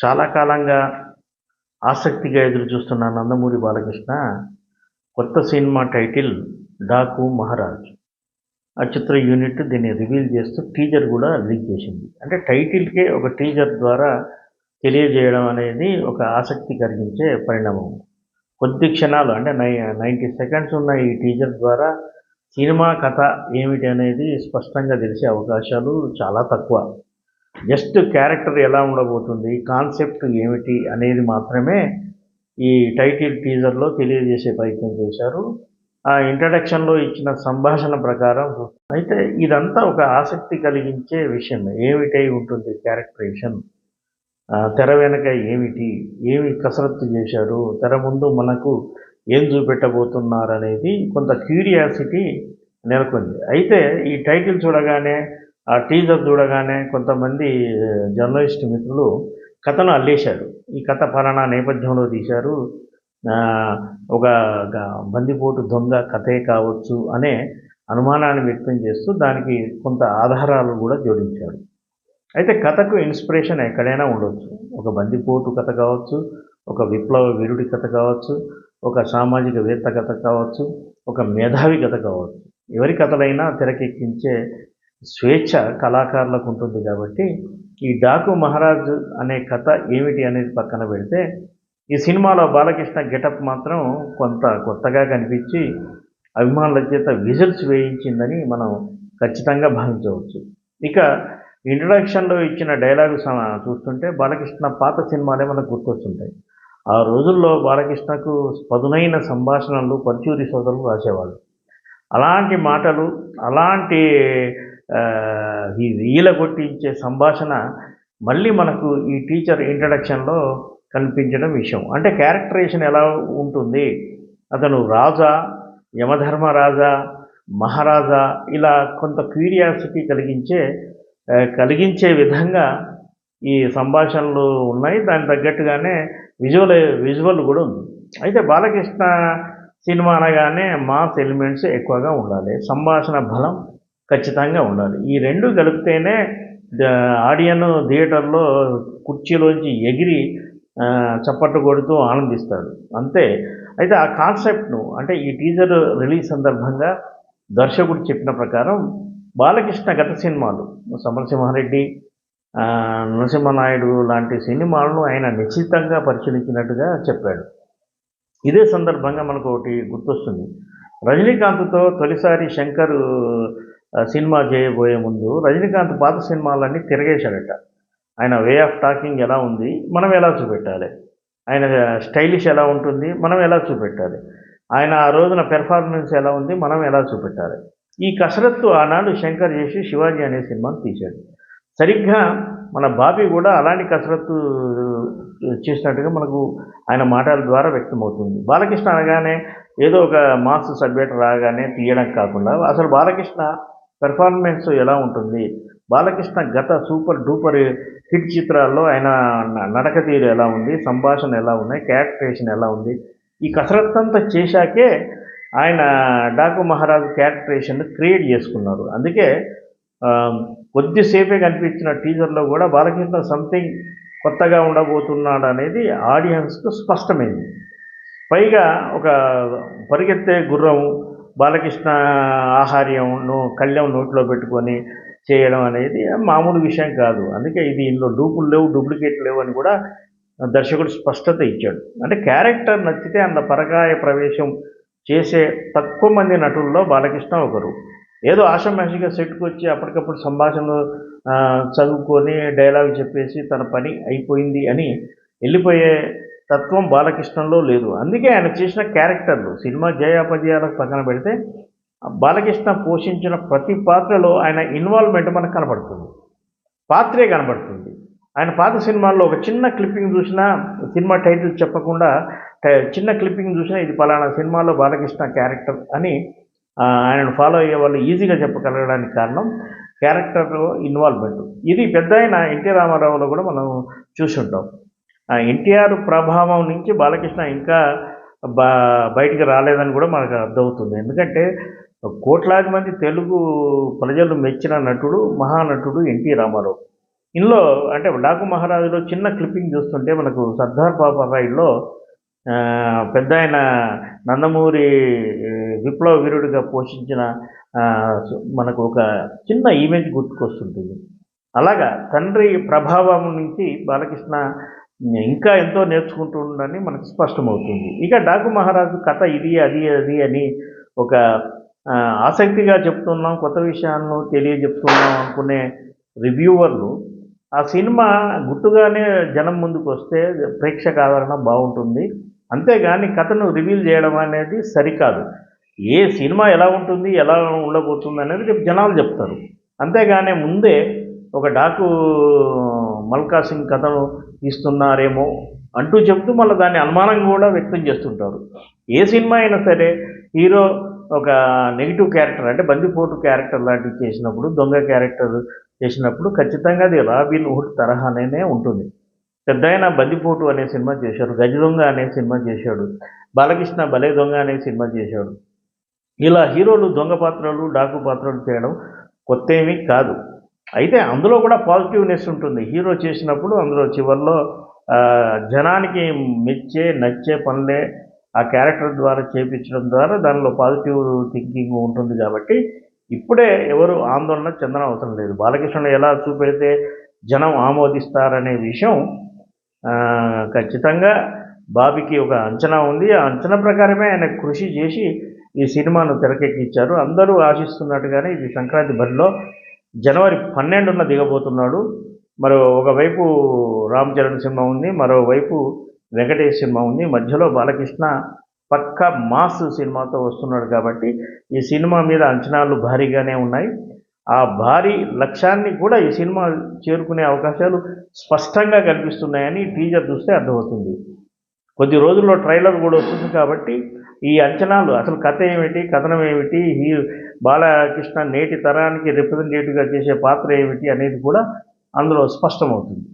చాలా కాలంగా ఆసక్తిగా ఎదురు చూస్తున్న నందమూరి బాలకృష్ణ కొత్త సినిమా టైటిల్ డాకు మహారాజ్. ఆ చిత్ర యూనిట్ దీన్ని రివీల్ చేస్తూ టీజర్ కూడా రిలీజ్ చేసింది. అంటే టైటిల్కే ఒక టీజర్ ద్వారా తెలియజేయడం అనేది ఒక ఆసక్తి కలిగించే పరిణామం. కొద్ది క్షణాలు అంటే నై నైంటీ సెకండ్స్ ఉన్న ఈ టీజర్ ద్వారా సినిమా కథ ఏమిటి అనేది స్పష్టంగా తెలిసే అవకాశాలు చాలా తక్కువ. జస్ట్ క్యారెక్టర్ ఎలా ఉండబోతుంది కాన్సెప్ట్ ఏమిటి అనేది మాత్రమే ఈ టైటిల్ టీజర్లో తెలియజేసే ప్రయత్నం చేశారు. ఆ ఇంట్రడక్షన్లో ఇచ్చిన సంభాషణ ప్రకారం అయితే ఇదంతా ఒక ఆసక్తి కలిగించే విషయం. ఏమిటై ఉంటుంది క్యారెక్టరేషన్? తెర వెనక ఏమిటి? ఏమి కసరత్తు చేశారు తెర ముందు మనకు ఏం చూపెట్టబోతున్నారు అనేది కొంత క్యూరియాసిటీ నెలకొంది. అయితే ఈ టైటిల్ చూడగానే ఆ టీజర్ చూడగానే కొంతమంది జర్నలిస్ట్ మిత్రులు కథను అల్లేశారు. ఈ కథ ఫలానా నేపథ్యంలో తీశారు. ఒక బందిపోటు దొంగ కథే కావచ్చు అనే అనుమానాన్ని వ్యక్తం చేస్తూ దానికి కొంత ఆధారాలు కూడా జోడించాడు అయితే కథకు ఇన్స్పిరేషన్ ఎక్కడైనా ఉండొచ్చు. ఒక బందిపోటు కథ కావచ్చు ఒక విప్లవ వీరుడి కథ కావచ్చు ఒక సామాజిక వేత్త కథ కావచ్చు ఒక మేధావి కథ కావచ్చు. ఎవరి కథలైనా తెరకెక్కించే స్వేచ్ఛ కళాకారులకు ఉంటుంది కాబట్టి ఈ డాకు మహారాజు అనే కథ ఏమిటి అనేది పక్కన పెడితే ఈ సినిమాలో బాలకృష్ణ గెటప్ మాత్రం కొంత కొత్తగా కనిపించి అభిమానుల చేత విజిల్స్ వేయించిందని మనం ఖచ్చితంగా భావించవచ్చు. ఇక ఇంట్రడక్షన్లో ఇచ్చిన డైలాగు చూస్తుంటే బాలకృష్ణ పాత సినిమాలే మనకు గుర్తొస్తుంటాయి. ఆ రోజుల్లో బాలకృష్ణకు పదునైన సంభాషణలు పర్చూరి సోదరులు రాసేవాళ్ళు. అలాంటి మాటలు అలాంటి ఈ ఈల కొట్టించే సంభాషణ మళ్ళీ మనకు ఈ టీచర్ ఇంట్రడక్షన్లో కనిపించడం విషయం. అంటే క్యారెక్టరేషన్ ఎలా ఉంటుంది? అతను రాజా యమధర్మరాజా మహారాజా ఇలా కొంత క్యూరియాసిటీ కలిగించే కలిగించే విధంగా ఈ సంభాషణలు ఉన్నాయి. దానికి తగ్గట్టుగానే విజువల్ విజువల్ కూడా ఉంది. అయితే బాలకృష్ణ సినిమా అనగానే మాస్ ఎలిమెంట్స్ ఎక్కువగా ఉండాలి. సంభాషణ బలం ఖచ్చితంగా ఉండాలి. ఈ రెండు కలిపితేనే ఆడియన్ థియేటర్లో కుర్చీలోంచి ఎగిరి ఆ, చప్పట్లు కొడుతూ ఆనందిస్తాడు. అంతే. అయితే ఆ కాన్సెప్ట్ను అంటే ఈ టీజర్ రిలీజ్ సందర్భంగా దర్శకుడు చెప్పిన ప్రకారం బాలకృష్ణ గత సినిమాలు సమరసింహారెడ్డి నరసింహనాయుడు లాంటి సినిమాలను ఆయన నిశ్చితంగా పరిశీలించినట్టుగా చెప్పాడు. ఇదే సందర్భంగా మనకు ఒకటి గుర్తొస్తుంది. రజనీకాంత్తో తొలిసారి శంకర్ సినిమా చేయబోయే ముందు రజనీకాంత్ పాత సినిమాలన్నీ తిరగేశాడట. ఆయన వే ఆఫ్ టాకింగ్ ఎలా ఉంది మనం ఎలా చూపెట్టాలి? ఆయన స్టైలిష్ ఎలా ఉంటుంది మనం ఎలా చూపెట్టాలి? ఆయన ఆ రోజున పెర్ఫార్మెన్స్ ఎలా ఉంది మనం ఎలా చూపెట్టాలి? ఈ కసరత్తు ఆనాడు శంకర్ చేసి శివాజీ అనే సినిమాను తీశాడు. సరిగ్గా మన బాబీ కూడా అలాంటి కసరత్తు చేసినట్టుగా మనకు ఆయన మాటల ద్వారా వ్యక్తమవుతుంది. బాలకృష్ణ అనగానే ఏదో ఒక మాస్ సబ్జెక్ట్ రాగానే తీయడం కాకుండా అసలు బాలకృష్ణ పెర్ఫార్మెన్స్ ఎలా ఉంటుంది? బాలకృష్ణ గత సూపర్ డూపర్ హిట్ చిత్రాల్లో ఆయన నడక తీరు ఎలా ఉంది? సంభాషణ ఎలా ఉన్నాయి? క్యారెక్టరేషన్ ఎలా ఉంది? ఈ కసరత్తు అంతా చేశాకే ఆయన డాకు మహారాజు క్యారెక్టరేషన్ క్రియేట్ చేసుకున్నారు. అందుకే కొద్దిసేపే కనిపించిన టీజర్లో కూడా బాలకృష్ణ సంథింగ్ కొత్తగా ఉండబోతున్నాడు అనేది ఆడియన్స్కు స్పష్టమైంది. పైగా ఒక పరిగెత్తే గుర్రం బాలకృష్ణ ఆహార్యంను కళ్ళెం నోట్లో పెట్టుకొని చేయడం అనేది మామూలు విషయం కాదు. అందుకే ఇది ఇందులో డూపులు లేవు డూప్లికేట్ లేవు అని కూడా దర్శకుడు స్పష్టత ఇచ్చాడు. అంటే క్యారెక్టర్ నచ్చితే అందులో పరకాయ ప్రవేశం చేసే తక్కువ మంది నటుల్లో బాలకృష్ణ ఒకరు. ఏదో ఆషమాషిగా సెట్కి వచ్చి అప్పటికప్పుడు సంభాషణలు చదువుకొని డైలాగ్ చెప్పేసి తన పని అయిపోయింది అని వెళ్ళిపోయే తత్వం బాలకృష్ణంలో లేదు. అందుకే ఆయన చేసిన క్యారెక్టర్లు సినిమా జయాపజయాలకు పక్కన పెడితే బాలకృష్ణ పోషించిన ప్రతి పాత్రలో ఆయన ఇన్వాల్వ్మెంట్ మనకు కనపడుతుంది. పాత్రే కనబడుతుంది. ఆయన పాత సినిమాల్లో ఒక చిన్న క్లిప్పింగ్ చూసినా సినిమా టైటిల్ చెప్పకుండా చిన్న క్లిప్పింగ్ చూసినా ఇది పలానా సినిమాలో బాలకృష్ణ క్యారెక్టర్ అని ఆయనను ఫాలో అయ్యే వాళ్ళు ఈజీగా చెప్పగలగడానికి కారణం క్యారెక్టర్ ఇన్వాల్వ్మెంట్. ఇది పెద్ద ఆయన ఎన్టీ రామారావులో కూడా మనం చూసుంటాం. ఎన్టీఆర్ ప్రభావం నుంచి బాలకృష్ణ ఇంకా బా బయటికి రాలేదని కూడా మనకు అర్థమవుతుంది. ఎందుకంటే కోట్లాది మంది తెలుగు ప్రజలు మెచ్చిన నటుడు మహానటుడు ఎన్టీ రామారావు. ఇందులో అంటే డాకు మహారాజులో చిన్న క్లిప్పింగ్ చూస్తుంటే మనకు సర్దార్ పాపారాయుడులో పెద్ద ఆయన నందమూరి విప్లవ వీరుడిగా పోషించిన మనకు ఒక చిన్న ఇమేజ్ గుర్తుకొస్తుంటుంది. అలాగా తండ్రి ప్రభావం నుంచి బాలకృష్ణ ఇంకా ఎంతో నేర్చుకుంటూ ఉండని మనకు స్పష్టమవుతుంది. ఇక డాకు మహారాజు కథ ఇది అది అది అని ఒక ఆసక్తిగా చెప్తున్నాం కొత్త విషయాలను తెలియజెప్తున్నాం అనుకునే రివ్యూవర్లు. ఆ సినిమా గుట్టుగానే జనం ముందుకు వస్తే ప్రేక్షక ఆదరణ బాగుంటుంది. అంతేగాని కథను రివీల్ చేయడం అనేది సరికాదు. ఏ సినిమా ఎలా ఉంటుంది ఎలా ఉండబోతుంది అనేది రేపు జనాలు చెప్తారు. అంతేగాని ముందే ఒక డాకు మల్కా సింగ్ కథను ఇస్తున్నారేమో అంటూ చెప్తూ మళ్ళీ దాన్ని అనుమానం కూడా వ్యక్తం చేస్తుంటారు. ఏ సినిమా అయినా సరే హీరో ఒక నెగిటివ్ క్యారెక్టర్ అంటే బందిపోటు క్యారెక్టర్ లాంటివి చేసినప్పుడు దొంగ క్యారెక్టర్ చేసినప్పుడు ఖచ్చితంగా అది రాబిన్ హుడ్ తరహానే ఉంటుంది. పెద్ద ఆయన బందిపోటు అనే సినిమా చేశాడు గజ దొంగ అనే సినిమా చేశాడు బాలకృష్ణ భలే దొంగ అనే సినిమా చేశాడు. ఇలా హీరోలు దొంగ పాత్రలు డాకు పాత్రలు చేయడం కొత్త ఏమీ కాదు. అయితే అందులో కూడా పాజిటివ్నెస్ ఉంటుంది. హీరో చేసినప్పుడు అందులో చివరిలో జనానికి మెచ్చే నచ్చే పనులే ఆ క్యారెక్టర్ ద్వారా చేపించడం ద్వారా దానిలో పాజిటివ్ థింకింగ్ ఉంటుంది కాబట్టి ఇప్పుడే ఎవరు ఆందోళన చెందడం అవసరం లేదు. బాలకృష్ణుడు ఎలా చూపెడితే జనం ఆమోదిస్తారనే విషయం ఖచ్చితంగా బాబీకి ఒక అంచనా ఉంది. ఆ అంచనా ప్రకారమే ఆయన కృషి చేసి ఈ సినిమాను తెరకెక్కించారు. అందరూ ఆశిస్తున్నట్టుగానే ఇది సంక్రాంతి బరిలో జనవరి పన్నెండున దిగబోతున్నాడు. మరో ఒకవైపు రామ్ చరణ్ సినిమా ఉంది మరోవైపు వెంకటేష్ సినిమా ఉంది. మధ్యలో బాలకృష్ణ పక్క మాస్ సినిమాతో వస్తున్నాడు కాబట్టి ఈ సినిమా మీద అంచనాలు భారీగానే ఉన్నాయి. ఆ భారీ లక్ష్యాన్ని కూడా ఈ సినిమా చేరుకునే అవకాశాలు స్పష్టంగా కనిపిస్తున్నాయని టీజర్ చూస్తే అర్థమవుతుంది. కొద్ది రోజుల్లో ట్రైలర్ కూడా వస్తుంది కాబట్టి ఈ అంచనాలు అసలు కథ ఏమిటి కథనం ఏమిటి ఈ బాలకృష్ణ నేటి తరానికి రిప్రజెంటేటివ్గా చేసే పాత్ర ఏమిటి అనేది కూడా అందులో స్పష్టమవుతుంది.